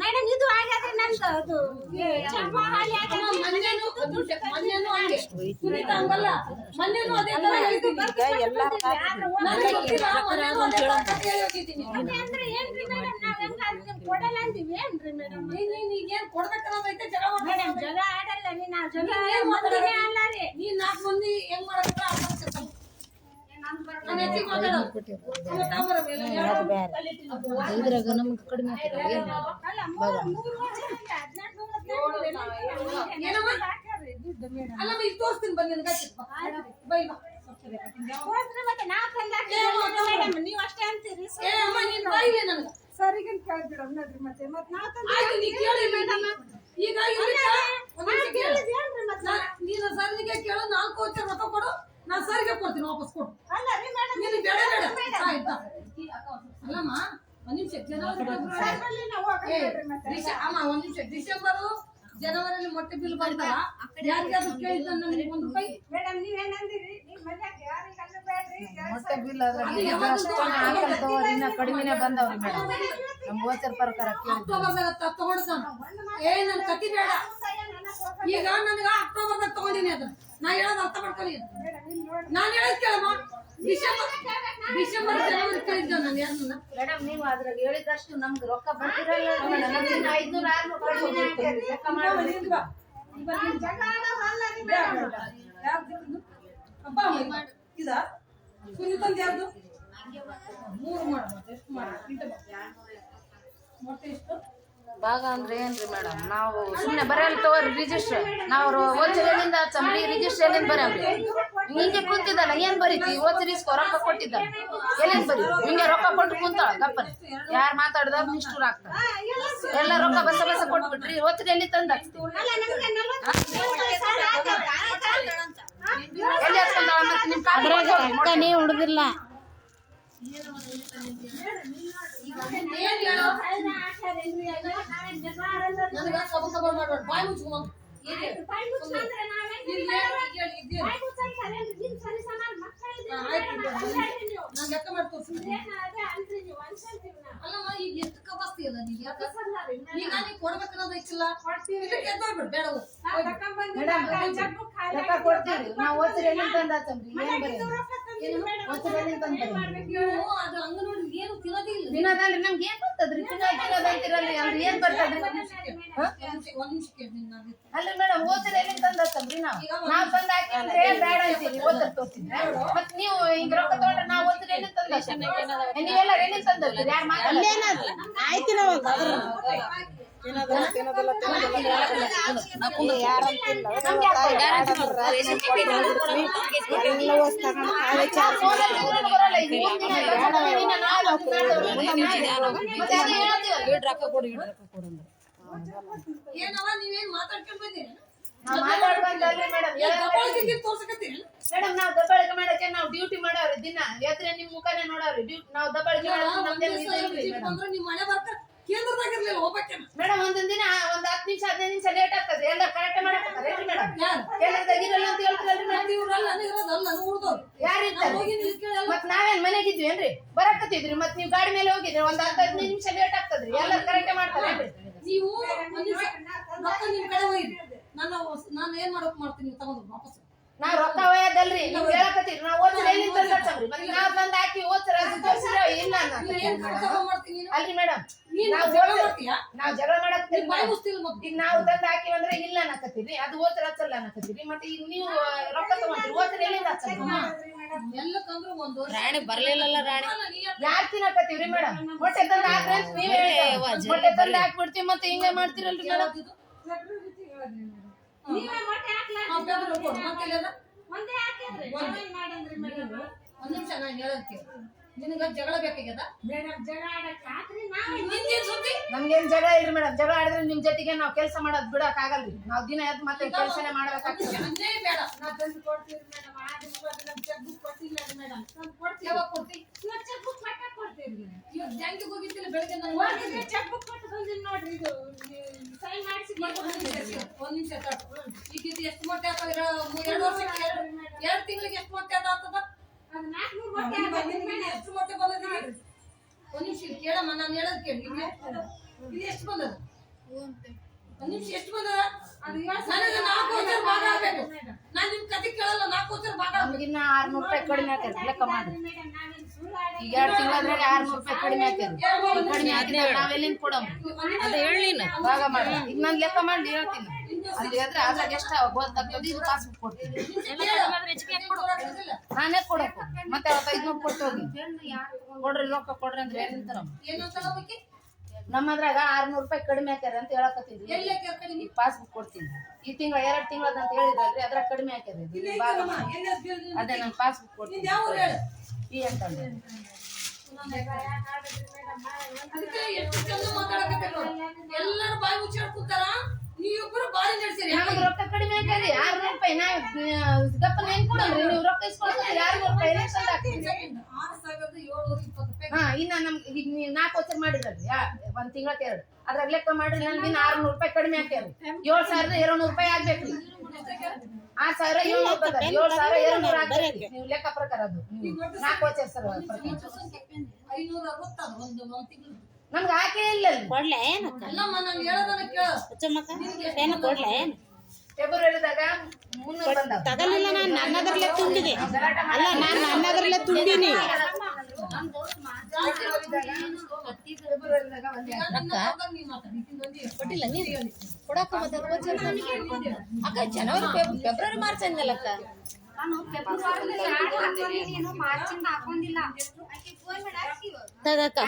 Madam. ಇದು ಆಗ್ಯಾದ್ರಿ ನಂದು ಅದು ಚರ್ಮ. ಈಗ ಅಂದ್ರೆ ಏನ್ರಿ ಮೇಡಮ್ ನಾವ್ ಹೆಂಗ ಕೊಡಲ್ಲ ಅಂತೀವಿ ಏನ್ರಿ ಮೇಡಮ್? ನೀನ್- ಕೊಡ್ಬೇಕನ್ನೋದೈತೆ ಜಗಳ ಮೇಡಮ್ ಆಡಲ್ಲ ರೀ ನಾವ್ ಆಡೋ ಏನ್? ಅಲ್ಲ ರೀ ನೀನ್ ನಾಲ್ಕು ಮಂದಿ ಹೆಂಗ್ ಮಾಡಕ್ಕಿಲ್ಲ ಅರ್ಥ ಮಾಡ್ಕೊತಾನೆ. ನಾನು ಹೆಚ್ಚಿಗೆ ಮಾತಾಡೋದು. ಅವ್ನು ತಾಂಬರ ಮೇಲೆ ಹೇಳು. ಇದ್ರಾಗ ನಮ್ಗೆ ಕಡಿಮೆ ಆಗ್ತದೆ ಅಲ್ಲ ಮೂರು ಮೂರು ವರ್ಷದಿಂದ ಹದಿನೆಂಟು ಹದಿನೆಂಟು ಮೇಡಮ್ ಅಲ್ಲಮ್ಮ ಈಗ ತೋರಿಸ್ತೀನಿ ಬಾ. ಮತ್ತೆ ನಾವ್ ಅಷ್ಟೇ ಅಂತೀರಿ. ಏ ಅಮ್ಮ ನೀನ್ ಬಾಯಿಲೆ ನನಗೆ. ಸರಿಗಿನ್ ಕೇಳ್ಬಿಡಮ್ ನೋಡ್ರಿ ಮತ್ತೆ? ಮತ್ ನಾವ್ ತಂದು ಆಯ್ತು ನೀ ಕೇಳಿ ಮೇಡಮ್ ಈಗ ಇವ್ನಿಗೆ ಒಂದ್ ನಿಮಿಷ ಕೇಳು. ಏನ್ರಿ ಮತ್ತೆ ನಾ- ನೀನು ಸರ್ನಿಗೆ ಕೇಳು ನಾಲ್ಕು ವರ್ಷ ರೊಕ್ಕ ಕೊಡು ನಾನು ಸರ್ಗೆ ಕೊಡ್ತೀನಿ ವಾಪಸ್ ಕೊಡು ಅಲ್ಲ ರೀ ಮೇಡಮ್ ನೀನು ಬೇಡ ಬೇಡ ಆಯ್ತಾ ಅಲ್ಲಮ್ಮ ಒಂದ್ ನಿಮಿಷ ಜನವರಿ ಫೆಬ್ರವರಿ ಏ, ಡಿಸೆ- ಅಮ್ಮ ಒಂದ್ ನಿಮಿಷ ಡಿಸೆಂಬರ್ ಜನವರಿಯಲ್ಲಿ ಮೊಟ್ಟೆ ಬಿಲ್ ಬಂತಲ್ಲ ಯಾರಿಗಾದ್ರು ಕೇಳಿದ್ದ ನನಗೆ ಒಂದ್ ರೂಪಾಯಿ ಮೇಡಮ್ ಮೊಟ್ಟೆ ಬಿಲ್ ಕಡಿಮೆನೆ ಬಂದವ್ರಿ ಮೇಡಮ್ ನಮ್ ಗೋಚರ ಪ್ರಕಾರ ಕೇಳಿ ಅಕ್ಟೋಬರ್ದಾಗ ತಗೊಂಡು ಏ ನನ್ ಕತಿ ಬೇಡ ಈಗ ನನಗ ಅಕ್ಟೋಬರ್ದಾಗ ತಗೊಂಡಿನಿ ಅದು ನಾ ಹೇಳೋದು ಅರ್ಥ ಮಾಡ್ಕೊಳ್ಳಿ ನಾನು ಹೇಳೋದ್ ಕೇಳಮ್ಮ ಡಿಸೆಂಬರ್ ಡಿಸೆಂಬರ್ ಜನವರಿ ಮೇಡಮ್ ನೀವು ಅದ್ರಾಗ ಹೇಳಿದಷ್ಟು ನಮ್ಗೆ ರೊಕ್ಕ ಬರ್ತಿರಲ್ಲ. ಐದ್ನೂರ ಆರ್ನೂರು ಕಡಿಮೆ ಮಾಡಿ ಯಾರ್ದು? ಮೂರು ಮಾಡು ಎಷ್ಟು ಮಾಡು. ಮೊಟ್ಟೆ ಎಷ್ಟು? ಭಾಗ ಅಂದ್ರೆ ಏನ್ರಿ ಮೇಡಮ್ ನಾವು ಸುಮ್ಮನೆ ಬರಲ್ಲ ತಗೋರಿ ರಿಜಿಸ್ಟರ್ ನಾವು ಓಚಲಿಂದ ರಿಜಿಸ್ಟರ್ ಎಲ್ಲಿಂದ ಬರವ್ರಿ ಹಿಂಗೆ ಕುಂತಿದ್ದಲ್ಲ ಏನ್ ಬರೀತಿ? ಓಚರಿ ರೊಕ್ಕ ಕೊಟ್ಟಿದ್ದ ಎಲ್ಲಿಂದ ಬರೀ ಹಿಂಗೆ ರೊಕ್ಕ ಕೊಟ್ಟು ಕುಂತಾಳ ಗಪ್ಪನ. ಯಾರು ಮಾತಾಡಿದಾಗ ನಿಷ್ಠೂರ ಆಗ್ತಾರ ಎಲ್ಲ ರೊಕ್ಕ ಬಸ ಬಸ ಕೊಟ್ಬಿಟ್ರಿ ಓಚರಿ ಎಲ್ಲಿ ತಂದು ಎಲ್ಲಿ ಹಚ್ಕೊಂಡಾಳ ಕೊಡ್ತೀವಿ ನಾವು ಹಾಕಂಬ್ರಿ ಏನ್ ಬರೀ ಓಚರಿ ಎಲ್ಲಿಂದ ತಂದು ಬರೀ ನೀವು ಏನು ತಿನ್ನೋದೇ ಇಲ್ಲ. ದಿನದಲ್ಲಿ ನಮ್ಗೆ ಏನ್ ಬರ್ತದ್ರಿ ದಿನ ದಿನದಂತಿರಲ್ಲ ಅಲ್ರಿ ಏನ್ ಬರ್ತದ್ರಿ. ಅಲ್ರಿ ಮೇಡಮ್ ಓದಿರ ಎಲ್ಲಿಂದ ತಂದ ನಾವು? ನಾವ್ ತಂದ ಬೇಡ ಅಂತೀರಿ ಓದರ್ ತೋರ್ಸಿದ್ರೆ. ಮತ್ ನೀವು ಈಗ ರೊಕ್ಕ ತಗೊಂಡ್ರೆ ನಾವ್ ತಂದ? ನೀವೆಲ್ಲ? ಯಾರ್ ಮಾತಾಡಲ್ಲ ಆಯ್ತಿನವಾಗ ಏನವ ನೀವೇನ್ ಮಾತಾಡ್ಕೊಂಡ್ ಬಂದಿರಿ? ನಾವ್ ಮೇಡಮ್ ನಾವ್ ದಬ್ಬಾಳಿಕೆ ಮಾಡಕ್ಕೆ ನಾವ್ ಡ್ಯೂಟಿ ಮಾಡವ್ರಿ ದಿನ. ಎದ್ರೆ ನಿಮ್ ಮುಖನೇ ನೋಡವ್ರಿ. ಡ್ಯೂಟಿ ನಾವ್ ದಬ್ಬಾಳಿಕೆ ಮಾಡೋದು ನಮ್ದೇನು ಇದು ಇರ್ಲಿಲ್ಲ ಮೇಡಮ್ ಒಂದೊಂದ್ ದಿನ ಒಂದ್ ಹತ್ತು ನಿಮಿಷ ಹದಿನೈದು ನಿಮಿಷ ಲೇಟ್ ಆಗ್ತದೆ. ಎಲ್ಲ ಕರೆಕ್ಟ್ ಮೇಡಮ್. ಅಂತ ಹೇಳ್ತಾರಲ್ರಿ ಮೇಡಮ್? ಇವ್ರಲ್ಲ ನಾನು ಉಳ್ದವ್ರು. ಮತ್ ನಾವೇನ್ ಮನೆಗಿದ್ವಿ ಏನ್ರಿ? ಬರಕತ್ತಿದ್ರಿ. ಮತ್ ನೀವು ಗಾಡಿ ಮೇಲೆ ಹೋಗಿದ್ರಿ ಒಂದ್ ಹತ್ತು ಹದಿನೈದು ನಿಮಿಷ ಲೇಟ್ ಆಗ್ತದ್ರಿ. ಎಲ್ಲ ಕರೆಕ್ಟ್ ಮಾಡ್ತಾರೆ ನೀವು ಒಂದ್ ನಿಮಿಷ ರೊಕ್ಕ ನಿಮ್ ಕಡೆ ನಾನು ನಾನು ಏನ್ ಮಾಡಕ್ ಮಾಡ್ತೀನಿ ತಗೊಂಡ್ರು ತಗೊಂಡು ವಾಪಸ್. ನಾವ್ ರೊಕ್ಕ ಒಯ್ಯದಲ್ರಿ ನೀವ್ ಹೇಳಕತ್ತಿದ್ರಿ ನಾವ್ ಓದ್ಸರ ಮತ್ತೆ ನಾವ್ ತಂದ ಹಾಕಿ ಓದ್ಸರ ತೋರ್ಸಿರ ಇಲ್ಲ ಅಲ್ರಿ ಮೇಡಮ್ ನೀನ್ ನಾವ್ ಓದ್ಸರ- ನಾವ್ ಜಗಳ ಮತ್ತೆ ಈಗ ನಾವು ತಂದ್ ಹಾಕಿ ಅಂದ್ರೆ ಇಲ್ಲ ಅನ್ನಕತ್ತೀರಿ ಅದು ಓದ್ರ ಹಚ್ಚಲ್ಲ ಅನ್ನಕತ್ತೀರಿ ಮತ್ತೆ ಈಗ ನೀವು ರೊಕ್ಕ ತಗೊಂಡ್ರಿ ಓದ್ರ ಎಲ್ಲಿಂದ ಹಚ್ಚಲ್ಲ? ರಾಣಿ ಬರ್ಲಿಲ್ಲಲ್ಲ ರಾಣಿ. ನೀ ಯಾರ್ ತಿನ್ನಕತ್ತೀವ್ರಿ ಮೇಡಮ್ ಮೊಟ್ಟೆ ತಂದ ಹಾಕ್ರಿ ಅಂತ ನೀವೇ ಹೇಳ್ತೀರಿ. ಮೊಟ್ಟೆ ತಂದ್ ಹಾಕ್ಬಿಡ್ತೀವಿ ಮತ್ತೆ ಹಿಂಗೆ ಮಾಡ್ತೀರಲ್ರಿ ಮೇಡಮ್? ನೀವೇ ಮೊಟ್ಟೆ ಹಾಕ್ಲಾ? ಆ ಕೊಡು. ಮತ್ತೆ ಇಲ್ಲೆಲ್ಲ? ಒಂದೇ ಹಾಕಿದ್ರಿ ಚೆನ್ನಾಗ್ ಮಾಡಂದ್ರಿ ಮೇಡಮ್. ಒಂದ್ ನಿಮಿಷ ನಾನು ಹೇಳೋದಕ್ಕೆ. ನಿನಗ ಜಗಳ ಬೇಕಾಗ್ಯದ? ಜಗಳ ಆಡಕ್ ಹಾಕ್ರಿ ನಾವ್ ನಿಂದೇನ್ ಸುದ್ದಿ? ನಮ್ಗೇನ್ ಜಗಳ ಇಲ್ರಿ ಮೇಡಮ್. ಜಗಳ ಆಡಿದ್ರೆ ನಿಮ್ ಜೊತೆಗೆ ನಾವ್ ಕೆಲಸ ಮಾಡೋದ್ ಬಿಡಕ್ ಆಗಲ್ರಿ ನಾವ್ ದಿನ ಎದ್ದು ಮತ್ತೆ ಕೆಲಸನೇ ಮಾಡ್ಬೇಕಾಗ್ತದೆ. ಅನ್ಯಾಯ ಬೇಡ. ನಾ ತಂದು ಕೊಡ್ತೀವಿ ಮೇಡಮ್. ಆದ್ರೆ ಇವತ್ತು ನಮ್ ಚೆಕ್ ಬುಕ್ ಕೊಟ್ಟಿಲ್ಲ ಮೇಡಮ್. ತಂದು ಕೊಡ್ತೀವಿ. ಯಾವಾಗ ಕೊಡ್ತಿ? ಇವತ್ತು ಚೆಕ್ ಬುಕ್ ಕೊಟ್ಟ ಕೊಡ್ತೀವಿ ಮೇಡಮ್. ಇವತ್ತು ಬ್ಯಾಂಕಿಗೆ ಹೋಗಿದ್ದಿಲ್ಲ ಬೆಳಗ್ಗೆ ನಾನು ಚೆಕ್ ಬುಕ್ ಕೊಟ್ಟು ಬಂದಿನಿ ನೋಡ್ರಿ ಇದು ಒಂದ್ ನಿಮಿಷ. ಈಗ ಇದು ಎಷ್ಟು ಮೊಟ್ಟೆ ಆಗ್ತದೆ ಎರಡು ವರ್ಷಕ್ಕೆ ಎರಡು ತಿಂಗಳಿಗೆ ಎಷ್ಟು ಮೊಟ್ಟೆ ಆಗ್ತದ ಮೊಟ್ಟೆ ಹಾಕಿದ್ರಿ ಎಷ್ಟು ನಿಮಿಷ ಇಲ್ಲಿ ಕೇಳಮ್ಮ ನಾನು ಹೇಳೋದ್ ಕೇಳಿ ಎಷ್ಟು ಬಂದದ? ಬಂದದ ಒಂದ್ ನಿಮಿಷ ಎಷ್ಟು ಬಂದದ ನನಗೆ ನಾಲ್ಕು ವರ್ಷ ಭಾಗ ಆಗ್ಬೇಕು ನಾನ್ ನಿಮ್ ಕತೆ ಕೇಳಲ್ಲ ನಾಲ್ಕು ವರ್ಷ ಭಾಗ ನಮಗಿನ್ನ ಆರ್ನೂರು ರೂಪಾಯಿ ಕಡಿಮೆ ಆಗ್ತದೆ ಲೆಕ್ಕ ಮಾಡಿ ಈಗ ಎರಡು ತಿಂಗಳಾದ್ರಾಗ ಆರ್ನೂರು ರೂಪಾಯಿ ಕಡಿಮೆ ಆಗ್ತದೆ ಕಡಿಮೆ ಆದ್ರೆ ನಾವೆಲ್ಲಿಂದ ಕೊಡಮ್ ಅದು ಹೇಳಿ ಭಾಗ ಮಾಡಿ. ಈಗ ನಾನು ಲೆಕ್ಕ ಮಾಡಿ ಹೇಳ್ತೀನಿ. ಅಲ್ಲಿ ಆದ್ರೆ ಅದ್ರಾಗ ಎಷ್ಟು ಗೊತ್ತಾಗ್ತದೆ ಇದು ಕಾಸು ಕೊಡ್ತೀನಿ. ನಾನೇ ಕೊಡಬೇಕು ಮತ್ತೆ ಅವತ್ತು ಐದ್ನೂರು ಕೊಟ್ಟು ಹೋಗಿ. ಕೊಡ್ರಿ ರೊಕ್ಕ ಕೊಡ್ರಿ ಅಂದ್ರೆ ಏನ್ ನಿಂತಾರಮ್ಮ ಏನು ತಗೋಬೇಕಿ ನಮ್ಮದ್ರಾಗ ಆರ್ನೂರು ರೂಪಾಯಿ ಕಡಿಮೆ ಹಾಕ್ಯಾರ ಅಂತ ಹೇಳಕತ್ತಿದ್ರಿ ಪಾಸ್ಬುಕ್ ಕೊಡ್ತೀನಿ. ಈ ತಿಂಗಳ ಎರಡ್ ತಿಂಗಳದ ಅಂತ ಹೇಳಿದ್ರಲ್ರಿ ಅದ್ರಾಗ ಕಡಿಮೆ ಹಾಕ್ಯಾರ? ಅದೇ ನಾನು ಪಾಸ್ಬುಕ್ ಕೊಡ್ತೀನಿ. ಅದಕ್ಕೆ ಎಷ್ಟು ಚಂದ. ಎಲ್ಲರೂ ಬಾಯಿ ಮುಚ್ಚಾಡ್ ಕೂತಾರ? ನೀವಿಬ್ರು ನಡೆಸಿರಿ. ನಮ್ಗೆ ರೊಕ್ಕ ಕಡಿಮೆ ಆರ್ನೂರು ರೂಪಾಯಿ. ನಾ ಏನ್ ಕೊಡಲ್ರಿ ನೀವು ರೊಕ್ಕ ಇಸ್ಕೊಳ್ತೀರಿ ಆರ್ನೂರು ರೂಪಾಯಿ. ಎಲೆಕ್ಷನ್ ಹಾಕ್ತೀನಿ ಆರು ಸಾವಿರದ ಏಳ್ನೂರ ಇಪ್ಪತ್ತು ರೂಪಾಯಿ. ಹಾ ಇನ್ನ ನಮ್ ಈಗ ನೀವು ನಾಲ್ಕು ವರ್ಷ ಮಾಡಿದ್ರಲ್ರಿ ಒಂದ್ ತಿಂಗಳ ಎರಡು. ಅದ್ರಾಗ ಲೆಕ್ಕ ಮಾಡ್ರಿ. ನನ್ಗೆ ಆರ್ನೂರು ರೂಪಾಯಿ ಕಡಿಮೆ ಆಗ್ತೇವೆ ಏಳು ಸಾವಿರದ ಎರಡ್ನೂರು ರೂಪಾಯಿ ಆಗ್ಬೇಕ್ರಿ. ಆರ್ ಸಾವಿರ ಏಳ್ನೂರು ಬರ್ತದೆ ಏಳು ಸಾವಿರ ನೀವು ಲೆಕ್ಕ ಪ್ರಕಾರ ಅದು. ನಾಲ್ಕು ವರ್ಷ ಸರ್ ಐನೂರ ಒಂದು ತಿಂಗಳು ನಮ್ಗೆ ಹಾಕೇ ಇಲ್ಲ ಕೊಡ್ಲ ಏನು ಅಲ್ಲಮ್ಮ ನಾನು ಹೇಳೋದನ್ನ ಕೇಳು. ಏನು ಕೊಡ್ಲ ಏನು? ಫೆಬ್ರವರಿದಾಗ ಮುನ್ನೂರು ಬಂದಾವ. ತಗಲಿಲ್ಲ ನಾನು ನನ್ನದ್ರಲ್ಲೇ ತುಂಬಿದೆ. ಅಲ್ಲ ನಾನು ನನ್ನದ್ರಲ್ಲೇ ತುಂಬಿನಿ. ಫೆಬ್ರವರಿದಾಗ ಒಂದೇ ಕೊಟ್ಟಿಲ್ಲ ನೀರು ಕೊಡಕ್ಕ ಮತ್ತೆ ಅಕ್ಕ ಜನವರಿ ಫೆಬ್- ಫೆಬ್ರವರಿ ಮಾರ್ಚ್ ಅಂದಲ್ಲಕ್ಕ ತಗಕ್ಕ